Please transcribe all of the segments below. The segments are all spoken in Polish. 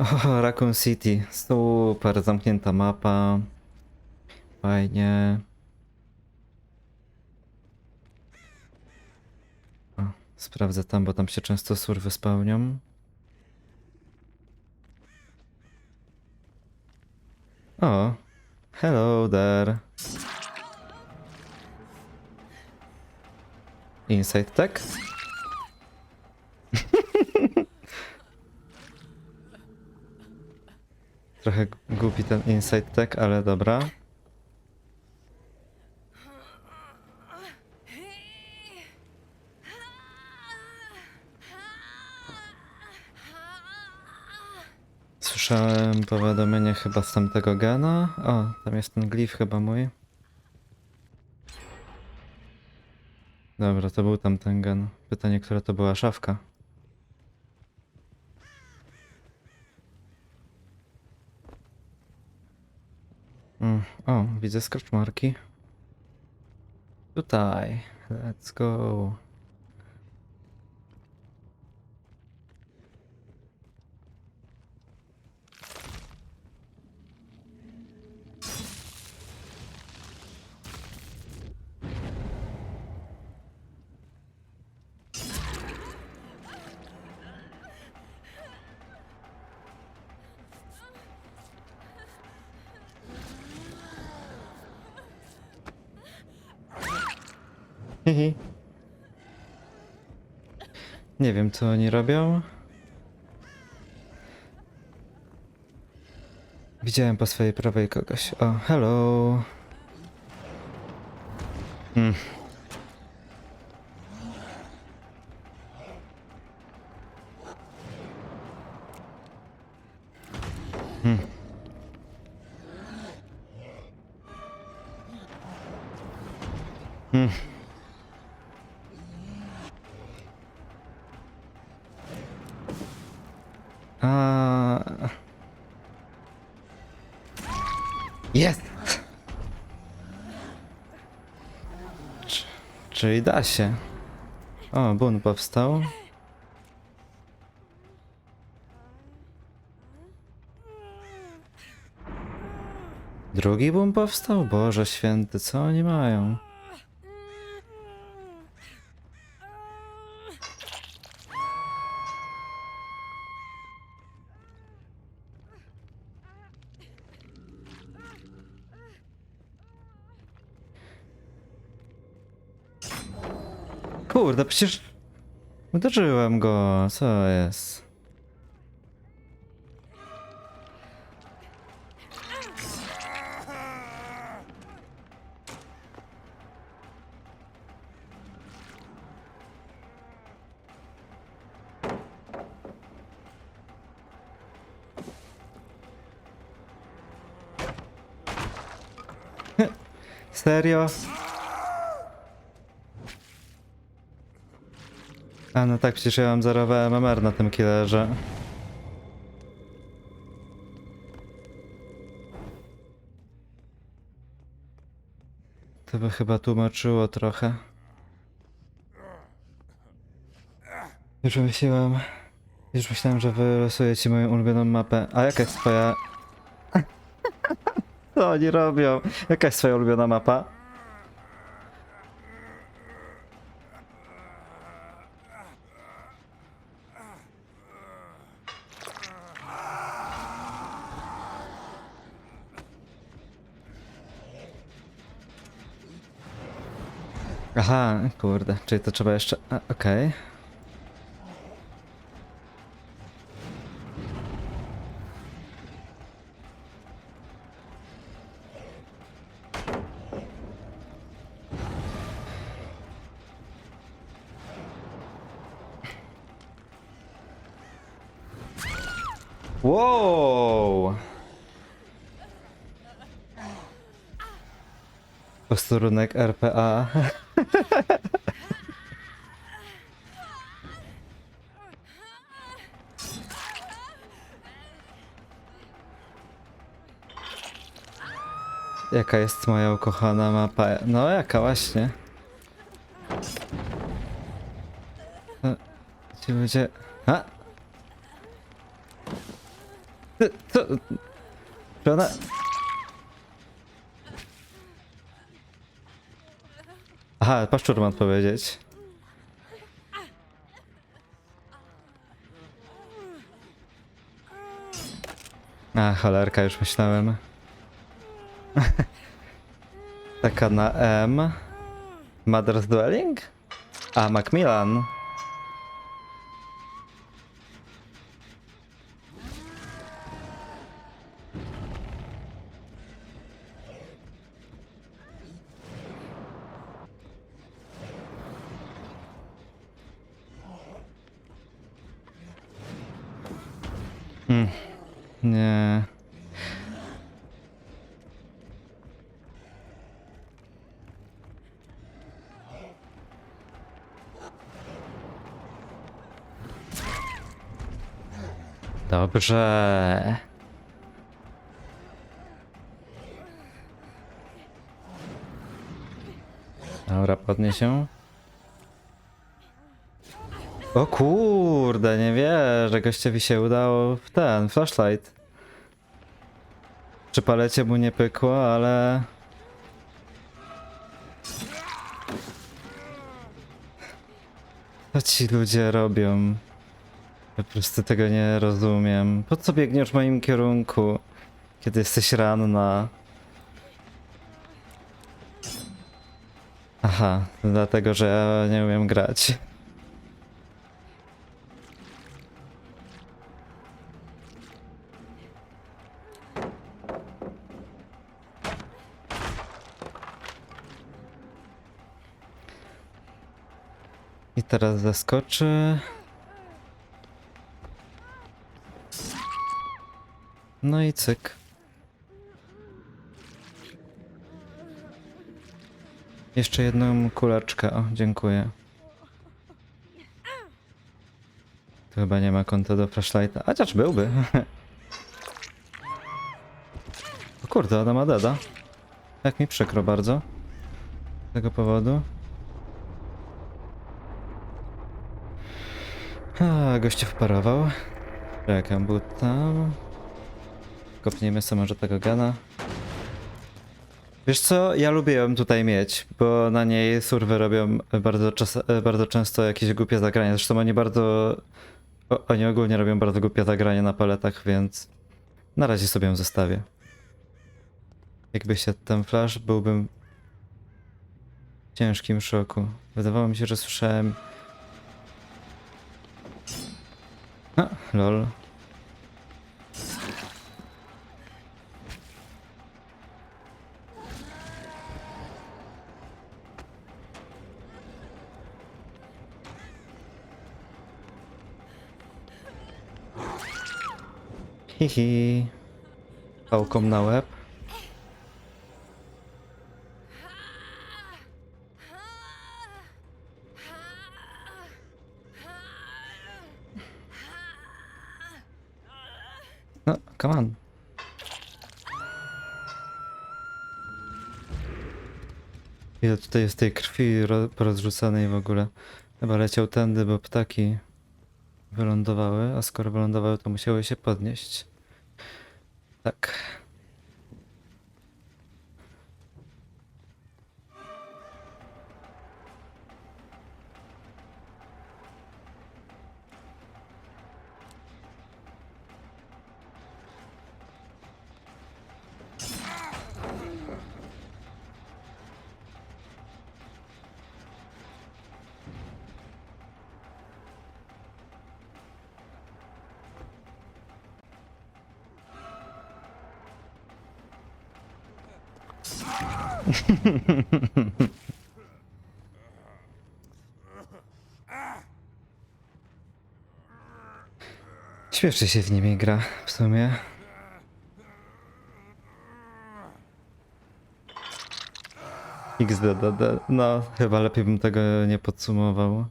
O, Raccoon City. Super, zamknięta mapa. Fajnie. O, sprawdzę tam, bo tam się często surwy spełnią. O, hello there. Inside Tech? Trochę głupi ten Inside Tech, ale dobra. Słyszałem powiadomienie chyba z tamtego gena. O, tam jest ten glif chyba mój. Dobra, to był tam ten gen. Pytanie, która to była szafka. O, widzę scratch marki. Tutaj. Let's go. Hihi. Nie wiem, co oni robią. Widziałem po swojej prawej kogoś. O, hello. Hmm. Hmm. Hmm. Jest! Czy- Czyli da się. O, bun powstał. Drugi bum powstał? Boże święty, co oni mają? Kurde, przecież uderzyłem go. Co jest? Serio? A no tak, przecież ja mam zerowe MMR na tym killerze. To by chyba tłumaczyło trochę. Już myślałem... Już myślałem, że wylosuję ci moją ulubioną mapę. A jaka jest twoja... Co oni robią? Jaka jest twoja ulubiona mapa? Aha, kurde, czyli to trzeba jeszcze... Okej. Wow! Posterunek RPA. Jaka jest moja ukochana mapa? No jaka właśnie. E, Ci ludzie... A! Co? Czy ona... Aha, paszczur ma odpowiedzieć. A, cholerka, już myślałem. Taka na M. Mother's Dwelling? A, Macmillan. Dobrze. Dobra, podnieś się. O kurde, nie wierzę, gościowi się udało w ten, flashlight. Przy palecie mu nie pykło, ale... Co ci ludzie robią? Po prostu tego nie rozumiem. Po co biegniesz w moim kierunku, kiedy jesteś ranna? Aha, dlatego, że ja nie umiem grać. I teraz zaskoczy. No i cyk. Jeszcze jedną kuleczkę, o, dziękuję. Tu chyba nie ma konta do flashlighta, chociaż byłby. o kurde, ona ma deda. Jak mi przykro bardzo. Z tego powodu. A, goście wparował. Czekam, był tam. Kopniemy sobie może tego gana. Wiesz co, ja lubię ją tutaj mieć, bo na niej surwy robią bardzo, czas, bardzo często jakieś głupie zagrania. Zresztą oni bardzo... O, oni ogólnie robią bardzo głupie zagrania na paletach, więc na razie sobie ją zostawię. Jakby się ten flash, byłbym w ciężkim szoku. Wydawało mi się, że słyszałem... A, lol. Hihi. Pałką na łeb. No, come on. Ile tutaj jest tej krwi ro- porozrzucanej w ogóle. Chyba leciał tędy, bo ptaki wylądowały, a skoro wylądowały, to musiały się podnieść. Tak. Śmiesznie się w nimi gra, w sumie. XDDD. No, chyba lepiej bym tego nie podsumował.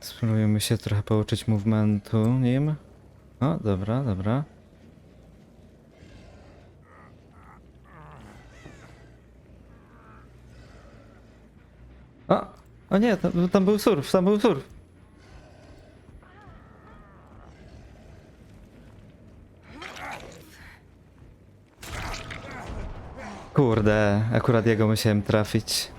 Spróbujemy się trochę pouczyć movementu nim. O, dobra, dobra. O! O nie, tam, tam był surf, tam był surf. Kurde, akurat jego musiałem trafić.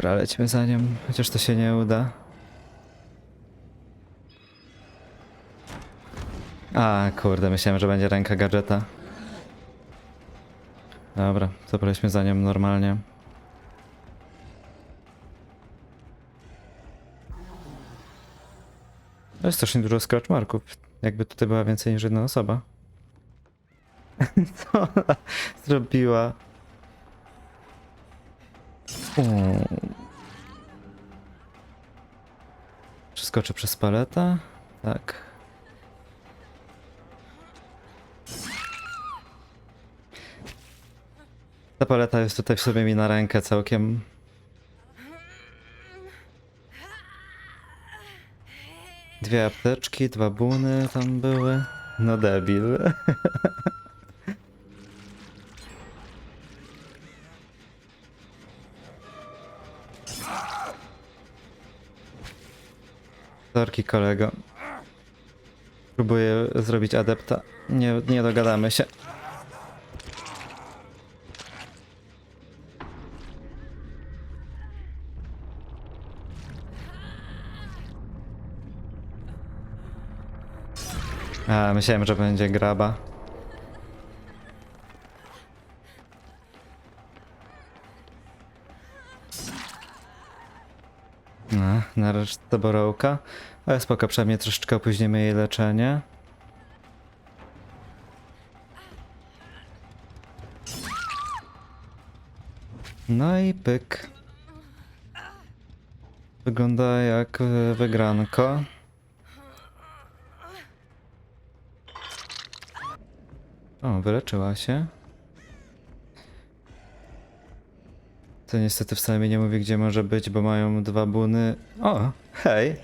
Dobra, lećmy za nią, chociaż to się nie uda. A, kurde, myślałem, że będzie ręka gadżeta. Dobra, to polećmy za nią normalnie. To jest strasznie dużo scratch marków. Jakby tutaj była więcej niż jedna osoba. Co ona zrobiła? Uuu. Przeskoczę przez paletę? Tak. Ta paleta jest tutaj w sobie mi na rękę całkiem. Dwie apteczki, dwa buny tam były. No debil. Sorki kolego. Próbuję zrobić adepta. Nie, nie dogadamy się. A, myślałem, że będzie graba. No, nareszcie borołka. Ale spoko, przynajmniej troszeczkę opóźnimy jej leczenie. No i pyk. Wygląda jak e, wygranko. O, wyleczyła się. To niestety wcale mi nie mówi, gdzie może być, bo mają dwa buny. O, hej.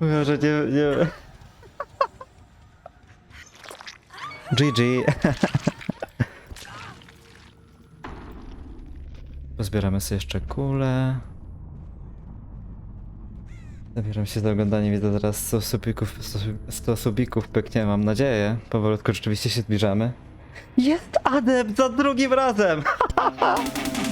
Mówią, że nie, nie... GG. Pozbieramy sobie jeszcze kulę. Zabieram się za oglądanie, widzę zaraz 100 subików, 100 subików pyknie, mam nadzieję. Powolutku rzeczywiście się zbliżamy. Jest adept za drugim razem!